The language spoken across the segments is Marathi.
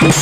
विटा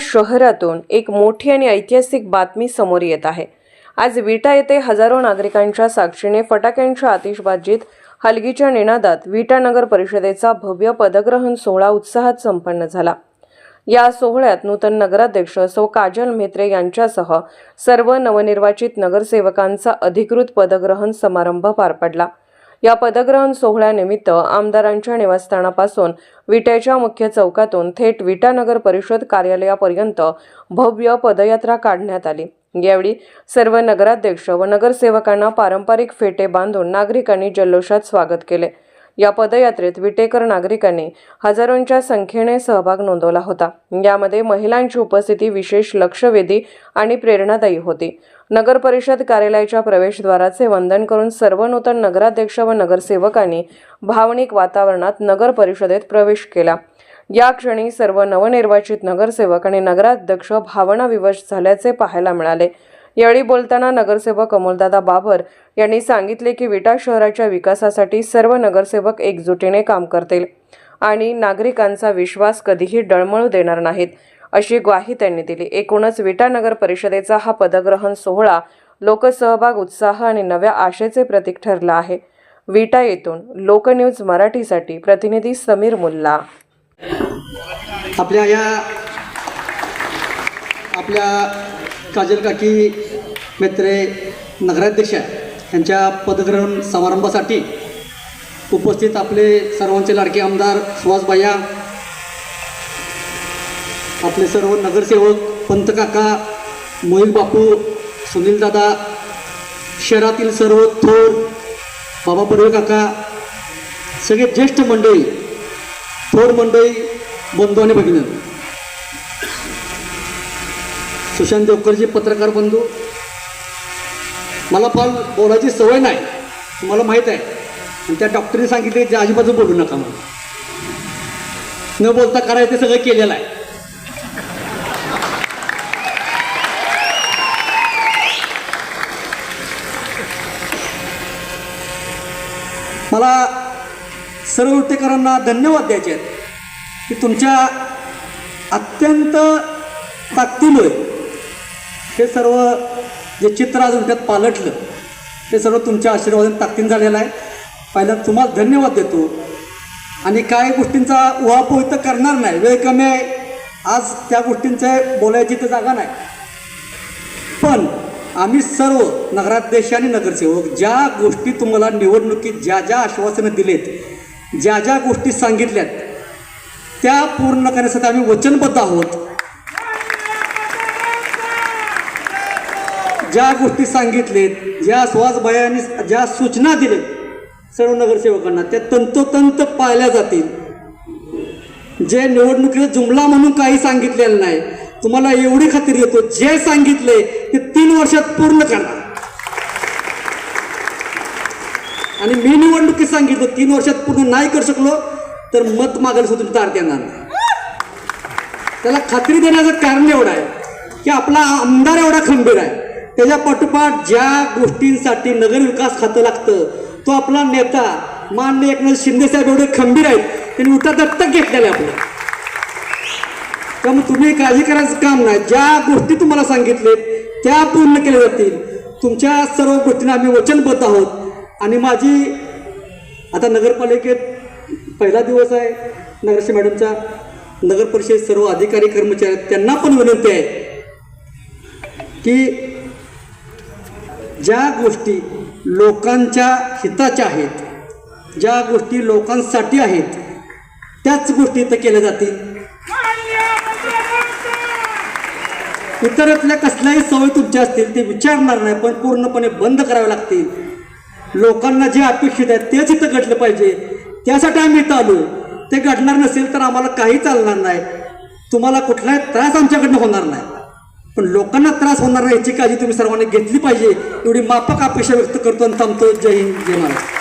शहरातून एक मोठी आणि ऐतिहासिक बातमी समोर येत आहे. आज विटा येथे हजारो नागरिकांच्या साक्षीने फटाक्यांच्या आतिषबाजीत हलगीच्या निनादात विटा नगर परिषदेचा भव्य पदग्रहण सोहळा उत्साहात संपन्न झाला. या सोहळ्यात नूतन नगराध्यक्ष सौ काजल म्हेत्रे यांच्यासह सर्व नवनिर्वाचित नगरसेवकांचा अधिकृत पदग्रहण समारंभ पार पडला. या पदग्रहण सोहळ्यानिमित्त आमदारांच्या निवासस्थानापासून विट्याच्या मुख्य चौकातून थेट विटा नगर परिषद कार्यालयापर्यंत भव्य पदयात्रा काढण्यात आली. यावेळी सर्व नगराध्यक्ष व नगरसेवकांना पारंपरिक फेटे बांधून नागरिकांनी जल्लोषात स्वागत केले. या पदयात्रेत विटेकर नागरिकांनी हजारोंच्या संख्येने सहभाग नोंदवला होता. यामध्ये महिलांची उपस्थिती विशेष लक्षवेधी आणि प्रेरणादायी होती. नगर परिषद कार्यालयाच्या प्रवेशद्वाराचे वंदन करून सर्व नूतन नगराध्यक्ष व नगरसेवकांनी भावनिक वातावरणात नगर परिषदेत प्रवेश केला. या क्षणी सर्व नवनिर्वाचित नगरसेवक आणि नगराध्यक्ष भावनाविवश झाल्याचे पाहायला मिळाले. यावेळी बोलताना नगरसेवक अमोलदादा बाबर यांनी सांगितले की विटा शहराच्या विकासासाठी सर्व नगरसेवक एकजुटीने काम करतील आणि नागरिकांचा विश्वास कधीही डळमळू देणार नाहीत अशी ग्वाही त्यांनी दिली. एकूणच विटा नगर परिषदेचा हा पदग्रहण सोहळा लोकसहभाग उत्साह आणि नव्या आशेचे प्रतीक ठरला आहे. विटा येथून लोकन्यूज मराठीसाठी प्रतिनिधी समीर मुल्ला. आपल्या या आपल्या काजल काकी मित्रे नगराध्यक्ष यांच्या पदग्रहण समारंभासाठी उपस्थित आपले सर्वांचे लाडके आमदार सुहास भैया आपले सर्व नगरसेवक पंतकाका मोहित बापू सुनीलदादा शहरातील सर्व थोर बाबा बर्वे काका सगळे ज्येष्ठ मंडळी थोर मंडळी बंधू आणि भगिनी. सुशांत देवकरजी पत्रकार बंधू मला फार बोलायची सवय नाही. तुम्हाला माहीत आहे. आणि त्या डॉक्टरने सांगितले जे आजूबाजू बोलू नका मला न बोलता करायचं ते सगळं केलेलं आहे. मला सर्व वृत्तेकरांना धन्यवाद द्यायचे आहेत की तुमच्या अत्यंत ताकदीमुळे हे सर्व जे चित्र आज त्यात पालटलं ते सर्व तुमच्या आशीर्वादाने ताकदीन झालेलं आहे. पहिला तुम्हाला धन्यवाद देतो. आणि काही गोष्टींचा उहापोह तर करणार नाही. वेळ कमी आहे. आज त्या गोष्टींचं बोलायची तर जागा नाही. पण आम्ही सर्व नगराध्यक्ष आणि नगरसेवक ज्या गोष्टी तुम्हाला निवडणुकीत ज्या ज्या आश्वासनं दिलेत ज्या ज्या गोष्टी सांगितल्यात त्या पूर्ण करण्यासाठी आम्ही वचनबद्ध आहोत. ज्या गोष्टी सांगितलेत ज्या सुहासबायांनी ज्या सूचना दिलेत सर्व नगरसेवकांना त्या तंतोतंत पाळल्या जातील. जे निवडणुकीचा जुमला म्हणून काही सांगितलेलं नाही तुम्हाला एवढी खात्री देतो जे सांगितले ते तीन वर्षात पूर्ण करा. आणि मी निवडणुकीत सांगितलं तीन वर्षात पूर्ण नाही करू शकलो तर मत मागायला सुद्धा तार अर्थ येणार नाही. त्याला खात्री देण्याचं कारण एवढं आहे की आपला आमदार एवढा खंबीर आहे. त्याच्या पाठोपाठ ज्या गोष्टींसाठी नगरविकास खातं लागतं तो आपला नेता मान्य एकनाथ शिंदे साहेब एवढे खंबीर आहेत त्यांनी उतर दत्तक घेतलेलं आहे आपलं. त्यामुळे तुम्ही काळजी करायचं काम नाही. ज्या गोष्टी तुम्हाला सांगितलेत त्या पूर्ण केल्या जातील. तुमच्या सर्व गोष्टींना आम्ही वचनबद्ध आहोत. आणि माझी आता नगरपालिकेत पहिला दिवस आहे नगरशी मॅडमचा. नगर परिषद सर्व अधिकारी कर्मचारी त्यांना पण विनंती आहे की ज्या गोष्टी लोकांच्या हिताच्या आहेत ज्या गोष्टी लोकांसाठी आहेत त्याच गोष्टी इथं केल्या जातील. इतरातल्या कसल्याही सवयी तुमच्या असतील ते विचारणार नाही पण पूर्णपणे बंद करावे लागतील. लोकांना जे अपेक्षित आहे तेच इथं घडलं पाहिजे. त्यासाठी आम्ही इथं आलो. ते घडणार नसेल तर आम्हाला काही चालणार नाही. तुम्हाला कुठलाही त्रास आमच्याकडनं होणार नाही. पण लोकांना त्रास होणार नाही याची काळजी तुम्ही सर्वांनी घेतली पाहिजे. एवढी माफक अपेक्षा व्यक्त करतो आणि थांबतो जय हिंद जय महाराष्ट्र.